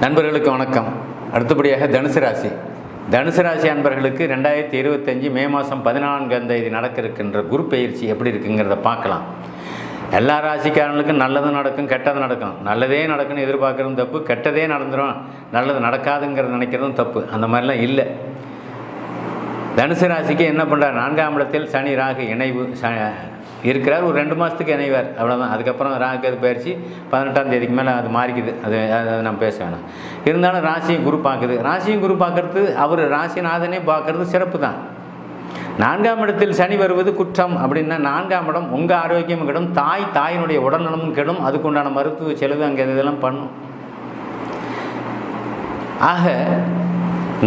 நண்பர்களுக்கு வணக்கம். அடுத்தபடியாக தனுசு ராசி. தனுசு ராசி அன்பர்களுக்கு ரெண்டாயிரத்தி இருபத்தஞ்சி மே மாதம் பதினான்காம் தேதி நடக்க இருக்கின்ற குரு பயிற்சி எப்படி இருக்குங்கிறத பார்க்கலாம். எல்லா ராசிக்காரங்களுக்கும் நல்லது நடக்கும் கெட்டது நடக்கும். நல்லதே நடக்கும்னு எதிர்பார்க்குறதும் தப்பு கெட்டதே நடந்துடும் நல்லது நடக்காதுங்கிறத நினைக்கிறதும் தப்பு. அந்த மாதிரிலாம் இல்லை. தனுசு ராசிக்கு என்ன பண்ணுறார் நான்காம் இடத்தில் சனி ராகு இணைவு ச இருக்கிறார். ஒரு ரெண்டு மாதத்துக்கு இணைவார். அவ்வளோதான் அதுக்கப்புறம் ராகு அது பயிற்சி பதினெட்டாம் தேதிக்கு மேலே அது மாறிக்குது. அது அது நம்ம பேச வேணாம். இருந்தாலும் ராசியும் குரு பார்க்குது. ராசியும் குரு பார்க்கறது அவர் ராசிநாதனே பார்க்கறது சிறப்பு தான். நான்காம் இடத்தில் சனி வருவது குற்றம் அப்படின்னா நான்காம் இடம் உங்கள் ஆரோக்கியமும் கெடும் தாய் தாயினுடைய உடல்நலமும் கெடும். அதுக்குண்டான மருத்துவ செலவு அங்கே இதெல்லாம் பண்ணும். ஆக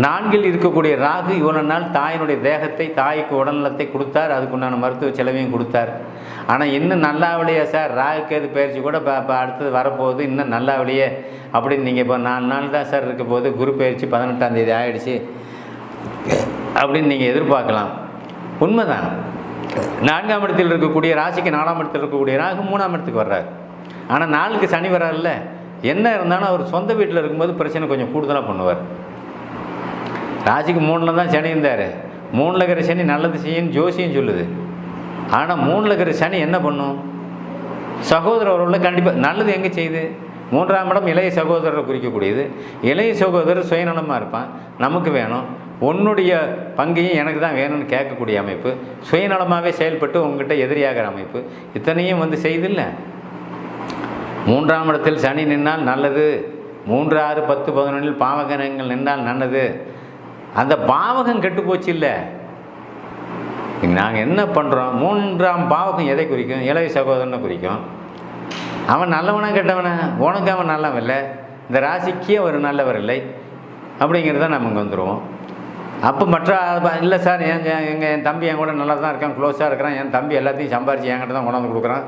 நான்கில் இருக்கக்கூடிய ராகு இவ்வளோ நாள் தாயினுடைய தேகத்தை தாய்க்கு உடல்நலத்தை கொடுத்தார். அதுக்குண்டான மருத்துவ செலவையும் கொடுத்தார். ஆனால் இன்னும் நல்லாவிலையே சார். ராகுக்கு எது பயிற்சி கூட இப்போ இப்போ அடுத்தது வரப்போகுது. இன்னும் நல்லாவிலையே அப்படின்னு நீங்கள் இப்போ நாலு நாள் தான் சார் இருக்க போது குரு பயிற்சி பதினெட்டாம் தேதி ஆயிடுச்சு அப்படின்னு நீங்கள் எதிர்பார்க்கலாம். உண்மைதான். நான்காம் இடத்தில் இருக்கக்கூடிய ராசிக்கு நாலாம் இடத்தில் இருக்கக்கூடிய ராகு மூணாம் இடத்துக்கு வர்றார். ஆனால் நாளுக்கு சனி வர்றாருல்ல என்ன இருந்தாலும் அவர் சொந்த வீட்டில் இருக்கும்போது பிரச்சனை கொஞ்சம் கூடுதலாக பண்ணுவார். ராசிக்கு மூணில் தான் சனி இருந்தார். மூணில் இருக்கிற சனி நல்லது செய்யுன்னு ஜோசியும் சொல்லுது. ஆனால் மூணில் இருக்கிற சனி என்ன பண்ணும்? சகோதரர் உறவில் கண்டிப்பாக நல்லது எங்கே செய்யுது? மூன்றாம் இடம் இளைய சகோதரரை குறிக்கக்கூடியது. இளைய சகோதரர் சுயநலமாக இருப்பான். நமக்கு வேணும். உன்னுடைய பங்கையும் எனக்கு தான் வேணும்னு கேட்கக்கூடிய அமைப்பு. சுயநலமாகவே செயல்பட்டு உங்ககிட்ட எதிரியாகிற அமைப்பு. இத்தனையும் வந்து செய்தில்லை. மூன்றாம் இடத்தில் சனி நின்னால் நல்லது. மூன்று ஆறு பத்து பதினொன்றில் பாவகரங்கள் நின்றால் நல்லது. அந்த பாவகம் கெட்டு போச்சு இல்லை நாங்கள் என்ன பண்ணுறோம் மூன்றாம் பாவகம் எதை குறிக்கும்? இளைய சகோதரனை குறிக்கும். அவன் நல்லவனா கெட்டவனா? உனக்கு அவன் நல்லவன் இல்லை. இந்த ராசிக்கே ஒரு நல்லவர் இல்லை. அப்படிங்கிறத நம்ம இங்கே வந்துடுவோம் அப்போ மற்ற இல்லை சார் என் எங்கள் என் தம்பி என் கூட நல்லா தான் இருக்கான் க்ளோஸாக இருக்கிறான். என் தம்பி எல்லாத்தையும் சம்பாரித்து என்கிட்ட தான் கொண்டாந்து கொடுக்குறான்.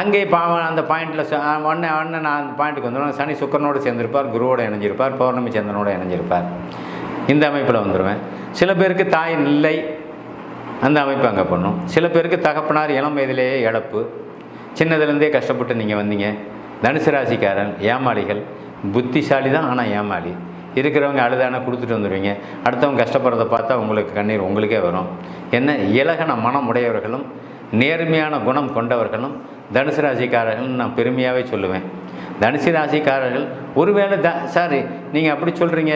அங்கே பாவம் அந்த பாயிண்டில் ஒன்று ஒன்று நான் அந்த பாயிண்ட்டுக்கு வந்துடுவேன் சனி சுக்கரனோடு சேர்ந்திருப்பார் குருவோடு இணைஞ்சிருப்பார் பௌர்ணமி சந்திரனோடு இணைஞ்சிருப்பார். இந்த அமைப்பில் வந்துடுவேன் சில பேருக்கு தாய் நில்லை அந்த அமைப்பு அங்கே பண்ணும். சில பேருக்கு தகப்பனார் இளம் வயதிலேயே இழப்பு. சின்னதுலேருந்தே கஷ்டப்பட்டு நீங்கள் வந்தீங்க. தனுசு ராசிக்காரன் ஏமாளிகள். புத்திசாலி தான் ஆனால் ஏமாளி. இருக்கிறவங்க அழுதானா கொடுத்துட்டு வந்துடுவீங்க அடுத்தவங்க கஷ்டப்படுறத பார்த்தா உங்களுக்கு கண்ணீர் உங்களுக்கே வரும். என்ன? இலகன மனம் உடையவர்களும் நேர்மையான குணம் கொண்டவர்களும் தனுசு ராசிக்காரர்கள் நான் பெருமையாகவே சொல்லுவேன். தனுசு ராசிக்காரர்கள் ஒருவேளை த சாரி நீங்கள் அப்படி சொல்கிறீங்க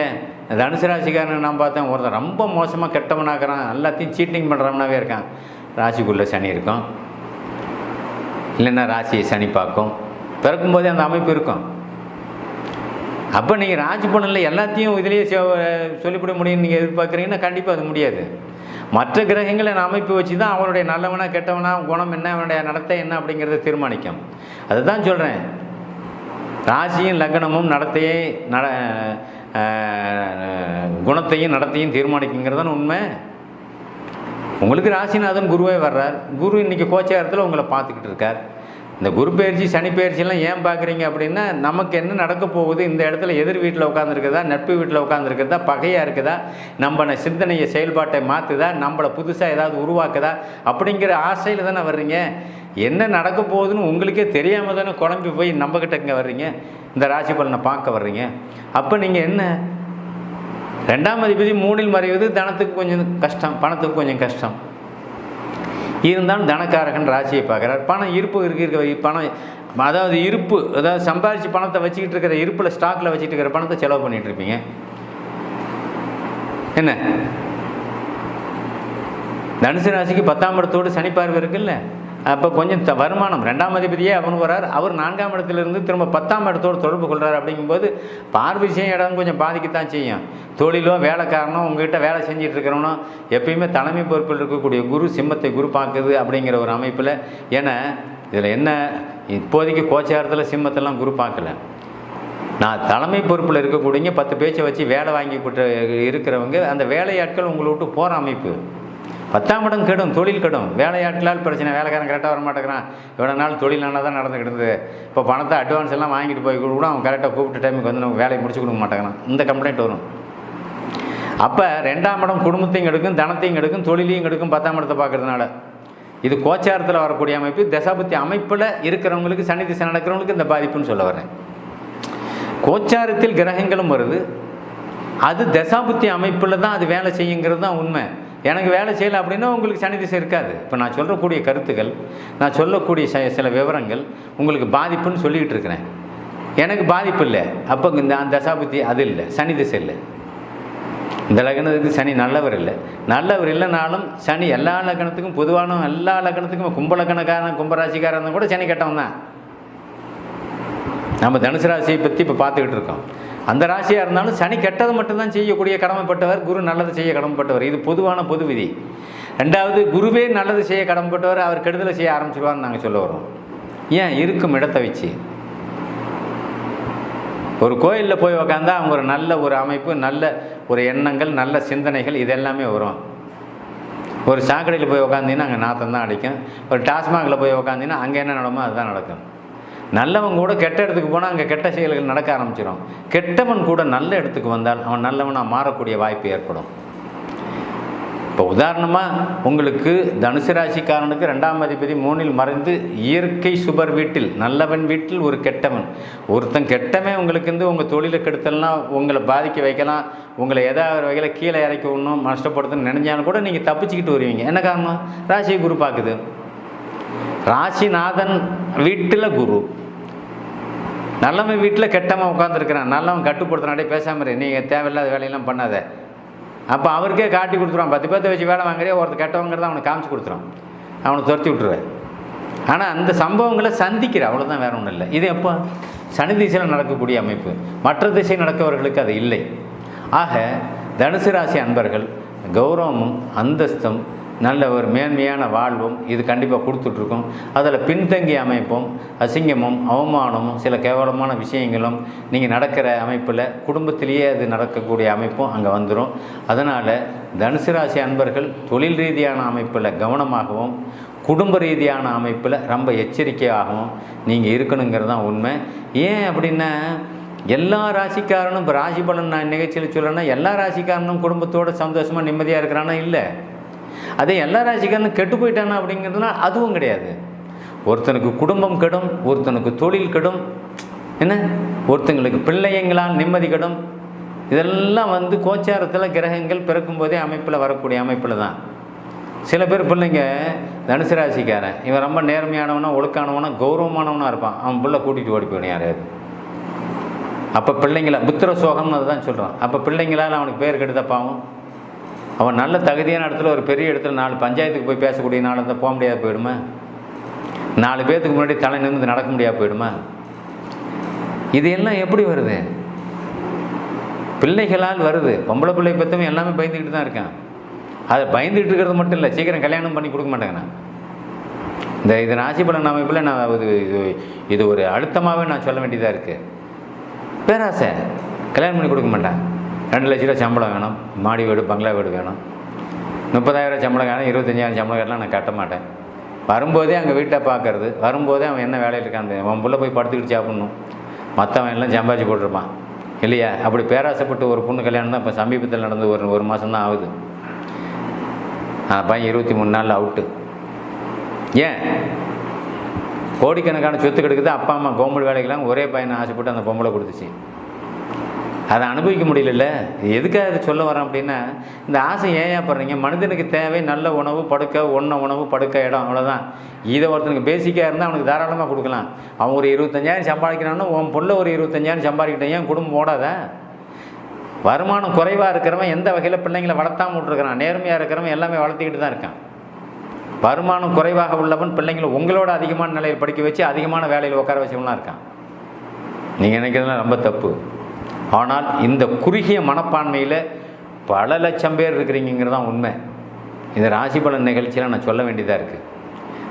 தனுசு ராசிக்காரன் நான் பார்த்தேன் ஒருத்தன் ரொம்ப மோசமாக கெட்டவனாகிறான் எல்லாத்தையும் சீட்டிங் பண்ணுறவனாவே இருக்கான். ராசிக்குள்ளே சனி இருக்கும். இல்லைன்னா ராசியை சனி பார்க்கும். பிறக்கும்போதே அந்த அமைப்பு இருக்கும். அப்போ நீங்கள் ராசி பலனில் எல்லாத்தையும் இதிலேயே செ- சொல்லிவிட முடியும்னு நீங்கள் எதிர்பார்க்குறீங்கன்னா கண்டிப்பாக அது முடியாது. மற்ற கிரகங்களின் அமைப்பு வச்சு தான் அவனுடைய நல்லவனா கெட்டவனா குணம் என்ன அவனுடைய நடத்தை என்ன அப்படிங்கிறத தீர்மானிக்கும். அதுதான் சொல்கிறேன் ராசியும் லக்னமும் நடத்தையே நட குணத்தையும் நடத்தையும் தீர்மானிக்குங்கிறதான் உண்மை? உங்களுக்கு ராசிநாதன் குருவே வர்றார். குரு இன்னைக்கு கோச்சாரத்தில் உங்களை பார்த்துக்கிட்டு இருக்கார். இந்த குரு பயிற்சி சனி பயிற்சியெல்லாம் ஏன் பார்க்குறீங்க அப்படின்னா நமக்கு என்ன நடக்க போகுது இந்த இடத்துல எதிர் வீட்டில் உட்காந்துருக்குதா நட்பு வீட்டில் உட்காந்துருக்குதா பகையாக இருக்குதா நம்ம சிந்தனையை செயல்பாட்டை மாற்றுதா நம்மளை புதுசாக ஏதாவது உருவாக்குதா அப்படிங்கிற ஆசையில் தானே வர்றீங்க. என்ன நடக்க போகுதுன்னு உங்களுக்கே தெரியாமல் தானே குழம்பி போய் நம்மக்கிட்ட இங்கே வர்றீங்க? இந்த ராசி பலனை பார்க்க வர்றீங்க. அப்போ நீங்கள் என்ன? ரெண்டாம் அதிபதி மூணில் மறைவது தனத்துக்கு கொஞ்சம் கஷ்டம் பணத்துக்கு கொஞ்சம் கஷ்டம். இருந்தாலும் தனக்காரகன் ராசியை பார்க்குறார். பணம் இருப்பு இருக்கிற இருக்க. பணம் அதாவது இருப்பு அதாவது சம்பாதிச்சு பணத்தை வச்சுக்கிட்டு இருக்கிற இருப்பில் ஸ்டாக்கில் வச்சுட்டு இருக்கிற பணத்தை செலவு பண்ணிகிட்டு இருப்பீங்க. என்ன? தனுசு ராசிக்கு பத்தாம் இடத்தோடு சனி பார்வை இருக்குல்ல? அப்போ கொஞ்சம் த வருமானம். ரெண்டாம் அதிபதியே அவன் வரார். அவர் நான்காம் இடத்துலேருந்து திரும்ப பத்தாம் இடத்தோடு தொடர்பு கொள்கிறார் அப்படிங்கும்போது பார்வை செய்யும் இடம் கொஞ்சம் பாதிக்கத்தான் செய்யும். தொழிலோ வேலைக்காரனோ உங்ககிட்ட வேலை செஞ்சுட்டு இருக்கிறவனோ எப்பயுமே தலைமை பொறுப்பில் இருக்கக்கூடிய குரு சிம்மத்தை குரு பார்க்குது அப்படிங்கிற ஒரு அமைப்பில். ஏன்னா இதில் என்ன இப்போதைக்கு கோச்சாரத்தில் சிம்மத்தெல்லாம் குரு பார்க்கல. நான் தலைமை பொறுப்பில் இருக்கக்கூடியங்க பத்து பேச்சை வச்சு வேலை வாங்கி இருக்கிறவங்க அந்த வேலையாட்கள் உங்களை விட்டு போகிற அமைப்பு. பத்தாம் இடம் கெடும் தொழில் கெடும். வேலையாட்களால் பிரச்சனை வேலைக்காரன் கரெக்டாக வர மாட்டேங்கிறான் இவ்வளோ நாள் தொழில் நல்லா தான் நடந்துக்கிட்டு இருந்தது இப்போ பணத்தை அட்வான்ஸ் எல்லாம் வாங்கிட்டு போய் கூட அவன் கரெக்டாக கூப்பிட்ட டைமுக்கு வந்து நம்ம வேலையை முடிச்சு கொடுக்க மாட்டேங்கிறான். இந்த கம்ப்ளைண்ட் வரும். அப்போ ரெண்டாம் இடம் குடும்பத்தையும் எடுக்கும் தனத்தையும் எடுக்கும் தொழிலையும் எடுக்கும் பத்தாம் இடத்தை பார்க்குறதுனால. இது கோச்சாரத்தில் வரக்கூடிய அமைப்பு தசாபத்தி அமைப்பில் இருக்கிறவங்களுக்கு சனி திசை நடக்கிறவங்களுக்கு இந்த பாதிப்புன்னு சொல்ல வரேன் கோச்சாரத்தில் கிரகங்களும் வருது. அது தசாபுத்தி அமைப்பில் தான் அது வேலை செய்யுங்கிறது தான் உண்மை. எனக்கு வேலை செய்யலை அப்படின்னா உங்களுக்கு சனி திசை இருக்காது. இப்போ நான் சொல்லக்கூடிய கருத்துக்கள் நான் சொல்லக்கூடிய ச சில விவரங்கள் உங்களுக்கு பாதிப்புன்னு சொல்லிக்கிட்டு இருக்கிறேன். எனக்கு பாதிப்பு இல்லை. அப்போ இந்த அந்த தசாபுத்தி அது இல்லை. சனி திசை இல்லை. இந்த லக்னத்துக்கு சனி நல்லவர் இல்லை. நல்லவர் இல்லைனாலும் சனி எல்லா லக்னத்துக்கும் பொதுவான எல்லா லக்னத்துக்கும் கும்பலக்கணக்காரன் கும்பராசிக்காரன் கூட சனி கெட்டவன் தான். நம்ம தனுசு ராசியை பற்றி இப்போ பார்த்துக்கிட்டு இருக்கோம். அந்த ராசியாக இருந்தாலும் சனி கெட்டது மட்டும்தான் செய்யக்கூடிய கடமைப்பட்டவர் குரு நல்லது செய்ய கடமைப்பட்டவர். இது பொதுவான பொது விதி ரெண்டாவது குருவே நல்லது செய்ய கடமைப்பட்டவர் அவர் கெடுதலை செய்ய ஆரம்பிச்சிருவார்னு நாங்கள் சொல்ல வரோம் ஏன்? இருக்கும் இடத்தை வச்சு. ஒரு கோயிலில் போய் உக்காந்தா அவங்க ஒரு நல்ல ஒரு அமைப்பு நல்ல ஒரு எண்ணங்கள் நல்ல சிந்தனைகள் இது எல்லாமே வரும். ஒரு சாக்கடையில் போய் உக்காந்தீங்கன்னா அங்கே நாத்தம் தான் அடிக்கும். ஒரு டாஸ்மாகில் போய் உக்காந்தீங்கன்னா அங்கே என்ன நடமோ அதுதான் நடக்கும். நல்லவன் கூட கெட்ட இடத்துக்கு போனால் அங்கே கெட்ட செயல்கள் நடக்க ஆரம்பிச்சிடும் கெட்டவன் கூட நல்ல இடத்துக்கு வந்தால் அவன் நல்லவனாக மாறக்கூடிய வாய்ப்பு ஏற்படும். இப்போ உதாரணமாக உங்களுக்கு தனுசு ராசிக்காரனுக்கு ரெண்டாம் அதிபதி மூணில் மறைந்து இயற்கை சுபர் வீட்டில் நல்லவன் வீட்டில் ஒரு கெட்டவன். ஒருத்தன் கெட்டவன் உங்களுக்கு வந்து உங்கள் தொழிலை கெடுத்தலாம் உங்களை பாதிக்க வைக்கலாம். உங்களை ஏதாவது வகையில் கீழே இறக்கி விடணும் நஷ்டப்படுத்தணும்னு நினைஞ்சாலும் கூட நீங்கள் தப்பிச்சுக்கிட்டு வருவீங்க. என்ன காரணம்? ராசியை குரு பார்க்குது. ராசிநாதன் வீட்டில் குரு. நல்லவன் வீட்டில் கெட்டவன் உட்காந்துருக்கிறான் நல்லவன் கட்டுப்படுத்தினாடே பேசாம நீங்கள் தேவையில்லாத வேலையெல்லாம் பண்ணாத. அப்போ அவருக்கே காட்டி கொடுத்துருவான். பத்து பேர்த்த வச்சு வேலை வாங்குறே ஒருத்தர் கெட்டவங்கிறத அவனுக்கு காமிச்சு கொடுத்துருவான் அவனை துரத்தி விட்டுருவேன் ஆனால் அந்த சம்பவங்களை சந்திக்கிற அவ்வளோதான் வேற ஒன்றும் இல்லை. இது எப்போ? சனி திசையில் நடக்கக்கூடிய அமைப்பு. மற்ற திசை நடக்கவர்களுக்கு அது இல்லை. ஆக தனுசு ராசி அன்பர்கள் கௌரவமும் அந்தஸ்தும் நல்ல ஒரு மேன்மையான வாழ்வும் இது கண்டிப்பாக கொடுத்துட்ருக்கும். அதில் பின்தங்கிய அமைப்பும் அசிங்கமும் அவமானமும் சில கேவலமான விஷயங்களும் நீங்கள் நடக்கிற அமைப்பில் குடும்பத்திலேயே அது நடக்கக்கூடிய அமைப்பும் அங்கே வந்துடும் அதனால் தனுசு ராசி அன்பர்கள் தொழில் ரீதியான அமைப்பில் கவனமாகவும் குடும்ப ரீதியான அமைப்பில் ரொம்ப எச்சரிக்கையாகவும் நீங்கள் இருக்கணுங்கிறது தான் உண்மை. ஏன் அப்படின்னா எல்லா ராசிக்காரனும் இப்போ ராசி பலன் நான் நிகழ்ச்சியில் சொல்லணும்னா எல்லா ராசிக்காரனும் குடும்பத்தோடு சந்தோஷமாக நிம்மதியாக இருக்கிறானா? இல்லை. அதே எல்லா ராசிக்காரனும் கெட்டு போயிட்டானா அப்படிங்கிறதுனா அதுவும் கிடையாது. ஒருத்தனுக்கு குடும்பம் கெடும் ஒருத்தனுக்கு தொழில் கெடும் என்ன? ஒருத்தங்களுக்கு பிள்ளைங்களால் நிம்மதி கெடும். இதெல்லாம் வந்து கோச்சாரத்தில் கிரகங்கள் பிறக்கும் போதே அமைப்பில் வரக்கூடிய அமைப்பில் தான். சில பேர் பிள்ளைங்க தனுசு ராசிக்காரன். இவன் ரொம்ப நேர்மையானவனா ஒழுக்கானவனா கௌரவமானவனாக இருப்பான். அவன் பிள்ளை கூட்டிகிட்டு ஓடி போயிடும் யாரையாவது. அப்போ பிள்ளைங்கள புத்திர சோகம்னு அதுதான் சொல்கிறான் அப்போ பிள்ளைங்களால் அவனுக்கு பேர் கெடுத்த பாவம். அவன் நல்ல தகுதியான இடத்துல ஒரு பெரிய இடத்துல நாலு பஞ்சாயத்துக்கு போய் பேசக்கூடிய நாள் இருந்தால் போக முடியாது போயிடுமா? நாலு பேர்த்துக்கு முன்னாடி தலை நிமிர்ந்து நடக்க முடியாது போயிடுமா? இது எல்லாம் எப்படி வருது? பிள்ளைகளால் வருது. பொம்பளை பிள்ளை பற்றவன் எல்லாமே பயந்துக்கிட்டு தான் இருக்கான். அதை பயந்துகிட்டு இருக்கிறது மட்டும் இல்லை சீக்கிரம் கல்யாணம் பண்ணி கொடுக்க மாட்டேங்க இந்த இது ராசி பலன் அமைப்பில் நான் இது இது இது ஒரு அழுத்தமாகவே நான் சொல்ல வேண்டியதாக இருக்குது பேராசை. கல்யாணம் பண்ணி கொடுக்க மாட்டேன். ரெண்டு லட்ச ரூபா சம்பளம் வேணும். மாடி வீடு பங்களா வீடு வேணும். முப்பதாயிரம் சம்பளம் வேணும் இருபத்தஞ்சாயிரம் சம்பளம் வேணும் நான் கட்ட மாட்டேன். வரும்போதே அங்கே வீட்டை பார்க்கறது. வரும்போதே அவன் என்ன வேலையில் இருக்கான்? அவன் புள்ள போய் படுத்துக்கிட்டு சாப்பிட்ணும். மற்றவன் எல்லாம் சம்பாதிச்சு போட்டிருப்பான். இல்லையா? அப்படி பேராசைப்பட்டு ஒரு பொண்ணு கல்யாணம் தான் இப்போ சமீபத்தில் நடந்து ஒரு ஒரு மாதம் தான் ஆகுது. அந்த பையன் இருபத்தி மூணு நாளில் அவுட்டு ஏன்? கோடிக்கணக்கான சொத்து கெடுக்குது அப்பா அம்மா கவர்மெண்ட் வேலைக்கெல்லாம் ஒரே பையனை ஆசைப்பட்டு அந்த பொம்பளை கொடுத்துச்சு. அதை அனுபவிக்க முடியலல்ல. எதுக்காக அதை சொல்ல வரேன் அப்படின்னா இந்த ஆசை ஏன் படுறீங்க? மனிதனுக்கு தேவை நல்ல உணவு படுக்க ஒன்ன உணவு படுக்க இடம் அவ்வளோதான் இதை ஒருத்தனுக்கு பேசிக்காக இருந்தால் அவனுக்கு தாராளமாக கொடுக்கலாம். அவன் ஒரு இருபத்தஞ்சாயிரம் சம்பாதிக்கிறான்னா உன் புள்ள ஒரு இருபத்தஞ்சாயிரம் சம்பாதிக்கிட்டேன் ஏன் குடும்பம் ஓடாத? வருமானம் குறைவாக இருக்கிறவன் எந்த வகையில் பிள்ளைங்களை வளர்த்தாம விட்ருக்கிறான் நேர்மையாக இருக்கிறவன் எல்லாமே வளர்த்திக்கிட்டு தான் இருக்கான். வருமானம் குறைவாக உள்ளவன் பிள்ளைங்களை உங்களோட அதிகமான நிலையில் படிக்க வச்சு அதிகமான வேலையில் உட்கார வச்சவனாக இருக்கான். நீங்கள் நினைக்கிறதுலாம் ரொம்ப தப்பு. ஆனால் இந்த குறுகிய மனப்பான்மையில் பல லட்சம் பேர் இருக்கிறீங்கிறது தான் உண்மை. இந்த ராசி பலன் நிகழ்ச்சியில் நான் சொல்ல வேண்டியதாக இருக்குது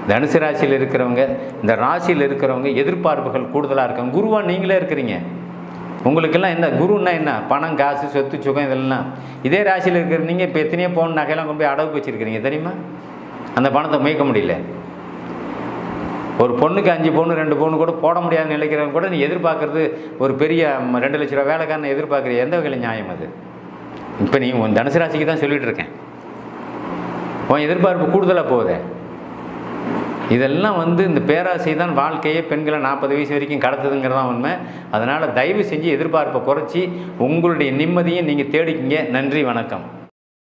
தனுசு ராசியில் இருக்கிறவங்க இந்த ராசியில் இருக்கிறவங்க எதிர்பார்ப்புகள் கூடுதலாக இருக்காங்க. குருவாக நீங்களே இருக்கிறீங்க. உங்களுக்கெல்லாம் என்ன? குருன்னா என்ன? பணம் காசு சொத்து சுகம் இதெல்லாம். இதே ராசியில் இருக்கிற நீங்கள் இப்போ எத்தனையோ பவுன் நகையெல்லாம் கொண்டு போய் அடகு வச்சுருக்கிறீங்க தெரியுமா? அந்த பணத்தை மீட்க முடியல. ஒரு பொண்ணுக்கு அஞ்சு பொண்ணு ரெண்டு பவுன் கூட போட முடியாத நினைக்கிறவங்க கூட நீ எதிர்பார்க்குறது ஒரு பெரிய ரெண்டு லட்ச ரூபா வேலைக்காரனை எதிர்பார்க்குற எந்த வகையில் நியாயம் அது? இப்போ நீ உன் தனுசு ராசிக்கு தான் சொல்லிட்டு இருக்கேன். உன் எதிர்பார்ப்பு கூடுதலாக போகுதே. இதெல்லாம் வந்து இந்த பேராசை தான் வாழ்க்கையே பெண்களை நாற்பது வயசு வரைக்கும் கடத்துதுங்கிறதான் உண்மை. அதனால் தயவு செஞ்சு எதிர்பார்ப்பை குறைச்சி உங்களுடைய நிம்மதியை நீங்கள் தேடிக்கிங்க. நன்றி வணக்கம்.